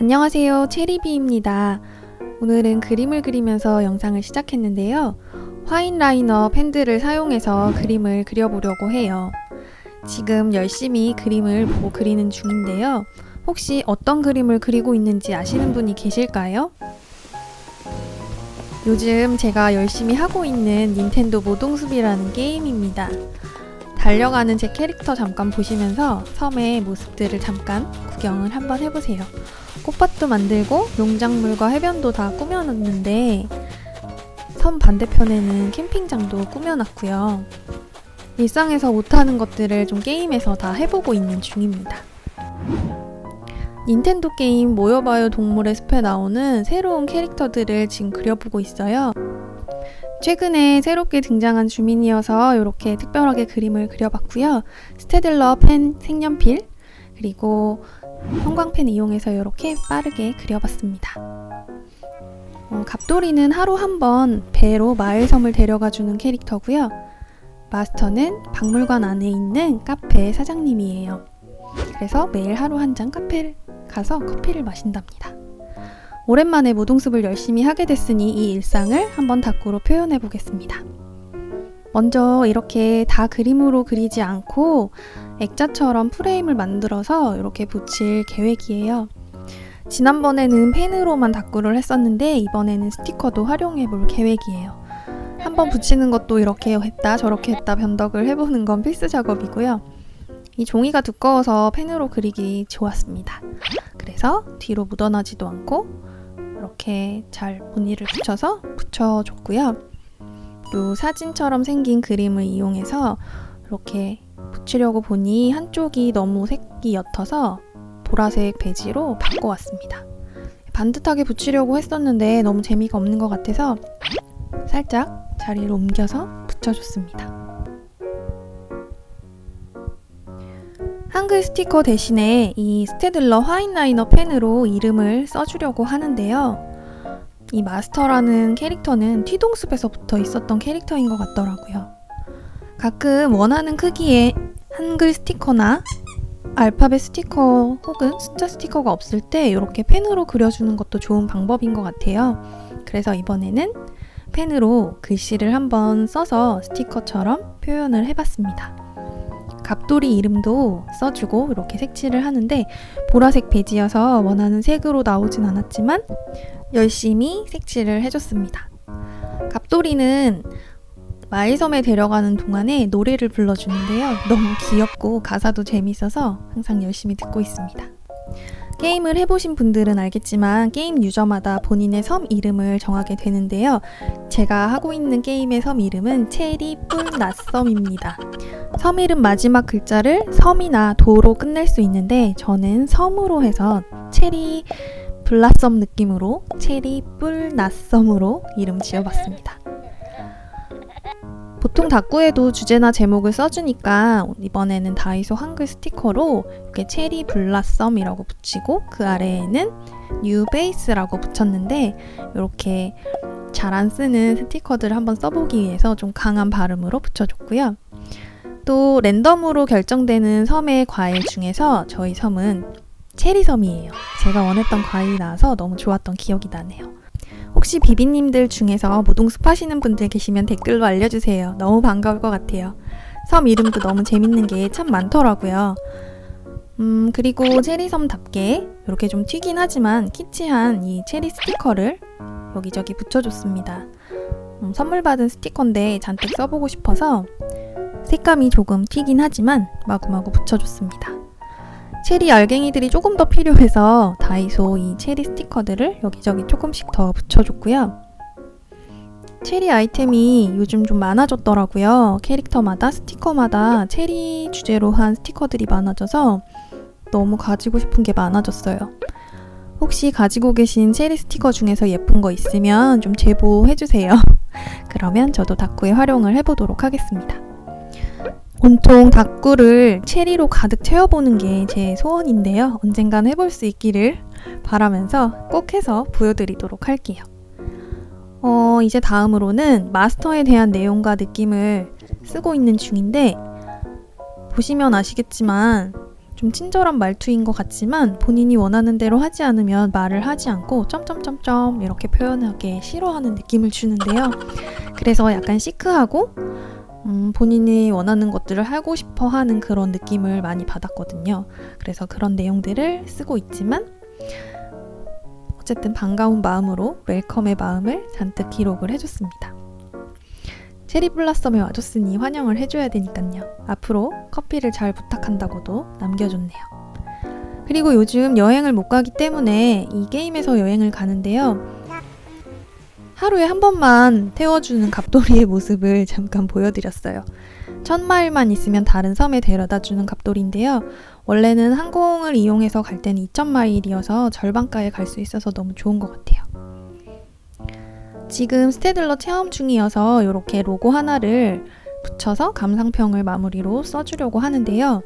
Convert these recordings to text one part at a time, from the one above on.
안녕하세요. 체리비입니다. 오늘은 그림을 그리면서 영상을 시작했는데요. 화인 라이너 펜들을 사용해서 그림을 그려보려고 해요. 지금 열심히 그림을 보고 그리는 중인데요. 혹시 어떤 그림을 그리고 있는지 아시는 분이 계실까요? 요즘 제가 열심히 하고 있는 닌텐도 모동숲이라는 게임입니다. 달려가는 제 캐릭터 잠깐 보시면서 섬의 모습들을 잠깐 구경을 한번 해보세요. 꽃밭도 만들고 농작물과 해변도 다 꾸며놨는데 섬 반대편에는 캠핑장도 꾸며놨고요. 일상에서 못하는 것들을 좀 게임에서 다 해보고 있는 중입니다. 닌텐도 게임 모여봐요 동물의 숲에 나오는 새로운 캐릭터들을 지금 그려보고 있어요. 최근에 새롭게 등장한 주민이어서 이렇게 특별하게 그림을 그려봤고요. 스테들러 펜 색연필 그리고 형광펜 이용해서 이렇게 빠르게 그려봤습니다. 어, 갑돌이는 하루 한 번 배로 마을섬을 데려가주는 캐릭터고요. 마스터는 박물관 안에 있는 카페 사장님이에요. 그래서 매일 하루 한 잔 카페를 가서 커피를 마신답니다. 오랜만에 모동숲을 열심히 하게 됐으니 이 일상을 한번 다꾸로 표현해 보겠습니다. 먼저 이렇게 다 그림으로 그리지 않고 액자처럼 프레임을 만들어서 이렇게 붙일 계획이에요. 지난번에는 펜으로만 다꾸를 했었는데 이번에는 스티커도 활용해 볼 계획이에요. 한번 붙이는 것도 이렇게 했다 저렇게 했다 변덕을 해보는 건 필수 작업이고요. 이 종이가 두꺼워서 펜으로 그리기 좋았습니다. 그래서 뒤로 묻어나지도 않고 이렇게 잘 무늬를 붙여서 붙여줬고요. 요 사진처럼 생긴 그림을 이용해서 이렇게 붙이려고 보니 한쪽이 너무 색이 옅어서 보라색 베지로 바꿔왔습니다. 반듯하게 붙이려고 했었는데 너무 재미가 없는 것 같아서 살짝 자리를 옮겨서 붙여줬습니다. 한글 스티커 대신에 이 스테들러 화이트라이너 펜으로 이름을 써주려고 하는데요. 이 마스터라는 캐릭터는 튀동숲에서 붙어 있었던 캐릭터인 것 같더라고요. 가끔 원하는 크기의 한글 스티커나 알파벳 스티커 혹은 숫자 스티커가 없을 때 이렇게 펜으로 그려주는 것도 좋은 방법인 것 같아요. 그래서 이번에는 펜으로 글씨를 한번 써서 스티커처럼 표현을 해봤습니다. 갑돌이 이름도 써주고 이렇게 색칠을 하는데 보라색 베지여서 원하는 색으로 나오진 않았지만 열심히 색칠을 해줬습니다. 갑돌이는 마을섬에 데려가는 동안에 노래를 불러주는데요. 너무 귀엽고 가사도 재밌어서 항상 열심히 듣고 있습니다. 게임을 해보신 분들은 알겠지만 게임 유저마다 본인의 섬 이름을 정하게 되는데요. 제가 하고 있는 게임의 섬 이름은 체리 뿔 낫섬입니다. 섬 이름 마지막 글자를 섬이나 도로 끝낼 수 있는데 저는 섬으로 해서 체리 블라썸 느낌으로 체리 뿔 낫섬으로 이름 지어봤습니다. 보통 다꾸에도 주제나 제목을 써주니까 이번에는 다이소 한글 스티커로 이렇게 체리 블라썸이라고 붙이고 그 아래에는 뉴 베이스라고 붙였는데 이렇게 잘 안 쓰는 스티커들을 한번 써보기 위해서 좀 강한 발음으로 붙여줬고요. 또 랜덤으로 결정되는 섬의 과일 중에서 저희 섬은 체리섬이에요. 제가 원했던 과일이 나와서 너무 좋았던 기억이 나네요. 혹시 비비님들 중에서 모동 숲 하시는 분들 계시면 댓글로 알려주세요. 너무 반가울 것 같아요. 섬 이름도 너무 재밌는 게 참 많더라고요. 음, 그리고 체리섬답게 이렇게 좀 튀긴 하지만 키치한 이 체리 스티커를 여기저기 붙여줬습니다. 음, 선물 받은 스티커인데 잔뜩 써보고 싶어서 색감이 조금 튀긴 하지만 마구마구 붙여줬습니다. 체리 알갱이들이 조금 더 필요해서 다이소 이 체리 스티커들을 여기저기 조금씩 더 붙여줬고요. 체리 아이템이 요즘 좀 많아졌더라고요. 캐릭터마다 스티커마다 체리 주제로 한 스티커들이 많아져서 너무 가지고 싶은 게 많아졌어요. 혹시 가지고 계신 체리 스티커 중에서 예쁜 거 있으면 좀 제보해주세요. 그러면 저도 다꾸에 활용을 해보도록 하겠습니다. 온통 다꾸를 체리로 가득 채워보는 게 제 소원인데요. 언젠간 해볼 수 있기를 바라면서 꼭 해서 보여드리도록 할게요. 어, 이제 다음으로는 마스터에 대한 내용과 느낌을 쓰고 있는 중인데, 보시면 아시겠지만, 좀 친절한 말투인 것 같지만 본인이 원하는 대로 하지 않으면 말을 하지 않고 점점점점 이렇게 표현하게 싫어하는 느낌을 주는데요. 그래서 약간 시크하고 음, 본인이 원하는 것들을 하고 싶어 하는 그런 느낌을 많이 받았거든요. 그래서 그런 내용들을 쓰고 있지만 어쨌든 반가운 마음으로 웰컴의 마음을 잔뜩 기록을 해줬습니다. 체리 블라썸에 와줬으니 환영을 해줘야 되니깐요. 앞으로 커피를 잘 부탁한다고도 남겨줬네요. 그리고 요즘 여행을 못 가기 때문에 이 게임에서 여행을 가는데요. 하루에 한 번만 태워주는 갑돌이의 모습을 잠깐 보여드렸어요. 천 마일만 있으면 다른 섬에 데려다 주는 갑돌인데요. 원래는 항공을 이용해서 갈 때는 2천 마일이어서 절반가에 갈 수 있어서 너무 좋은 것 같아요. 지금 스테들러 체험 중이어서 이렇게 로고 하나를 붙여서 감상평을 마무리로 써주려고 하는데요.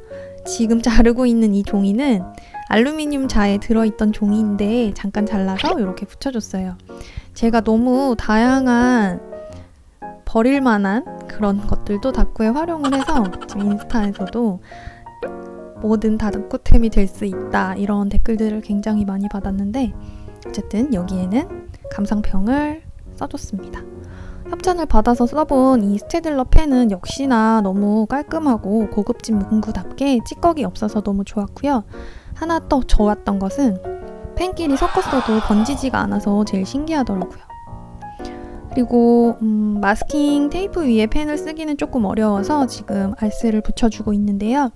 지금 자르고 있는 이 종이는 알루미늄 자에 들어있던 종이인데 잠깐 잘라서 이렇게 붙여줬어요. 제가 너무 다양한 버릴 만한 그런 것들도 다꾸에 활용을 해서 지금 인스타에서도 뭐든 다꾸템이 될 수 있다 이런 댓글들을 굉장히 많이 받았는데 어쨌든 여기에는 감상평을 써줬습니다. 협찬을 받아서 써본 이 스테들러 펜은 역시나 너무 깔끔하고 고급진 문구답게 찌꺼기 없어서 너무 좋았고요. 하나 더 좋았던 것은 펜끼리 섞었어도 번지지가 않아서 제일 신기하더라고요. 그리고 음, 마스킹 테이프 위에 펜을 쓰기는 조금 어려워서 지금 알스를 붙여주고 있는데요.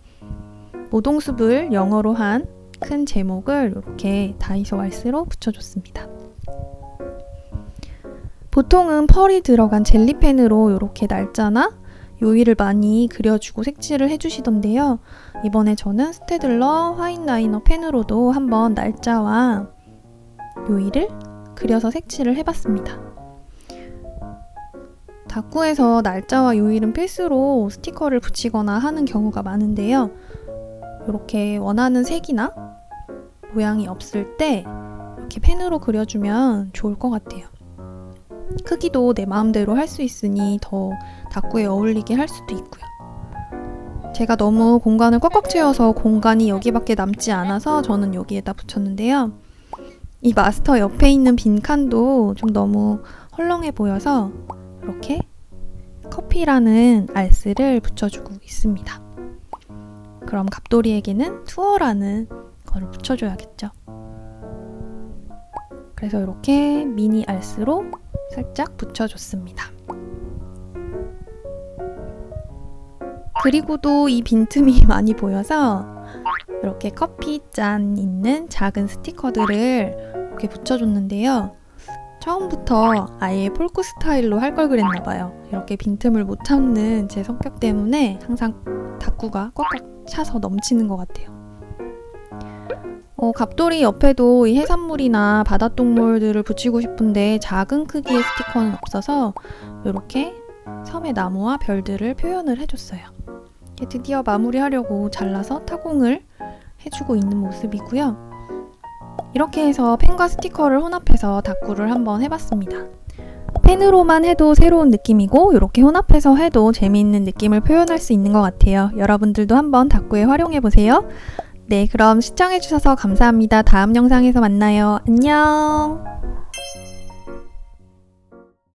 모동숲을 영어로 한 큰 제목을 이렇게 다이소 알스로 붙여줬습니다. 보통은 펄이 들어간 젤리펜으로 이렇게 날짜나 요일을 많이 그려주고 색칠을 해주시던데요. 이번에 저는 스테들러 화인 라이너 펜으로도 한번 날짜와 요일을 그려서 색칠을 해봤습니다. 다꾸에서 날짜와 요일은 필수로 스티커를 붙이거나 하는 경우가 많은데요. 이렇게 원하는 색이나 모양이 없을 때 이렇게 펜으로 그려주면 좋을 것 같아요. 크기도 내 마음대로 할 수 있으니 더 다꾸에 어울리게 할 수도 있고요. 제가 너무 공간을 꽉꽉 채워서 공간이 여기밖에 남지 않아서 저는 여기에다 붙였는데요. 이 마스터 옆에 있는 빈 칸도 좀 너무 헐렁해 보여서 이렇게 커피라는 알스를 붙여주고 있습니다. 그럼 갑돌이에게는 투어라는 거를 붙여줘야겠죠. 그래서 이렇게 미니 알스로 살짝 붙여줬습니다. 그리고도 이 빈틈이 많이 보여서 이렇게 커피 잔 있는 작은 스티커들을 이렇게 붙여줬는데요. 처음부터 아예 폴크 스타일로 할 걸 그랬나 봐요. 이렇게 빈틈을 못 참는 제 성격 때문에 항상 다꾸가 꽉꽉 차서 넘치는 것 같아요. 어, 갑돌이 옆에도 이 해산물이나 바닷동물들을 붙이고 싶은데 작은 크기의 스티커는 없어서 이렇게 섬의 나무와 별들을 표현을 해줬어요. 드디어 마무리하려고 잘라서 타공을 해주고 있는 모습이고요. 이렇게 해서 펜과 스티커를 혼합해서 다꾸를 한번 해봤습니다. 펜으로만 해도 새로운 느낌이고 이렇게 혼합해서 해도 재미있는 느낌을 표현할 수 있는 것 같아요. 여러분들도 한번 다꾸에 활용해 보세요. 네, 그럼 시청해주셔서 감사합니다. 다음 영상에서 만나요. 안녕!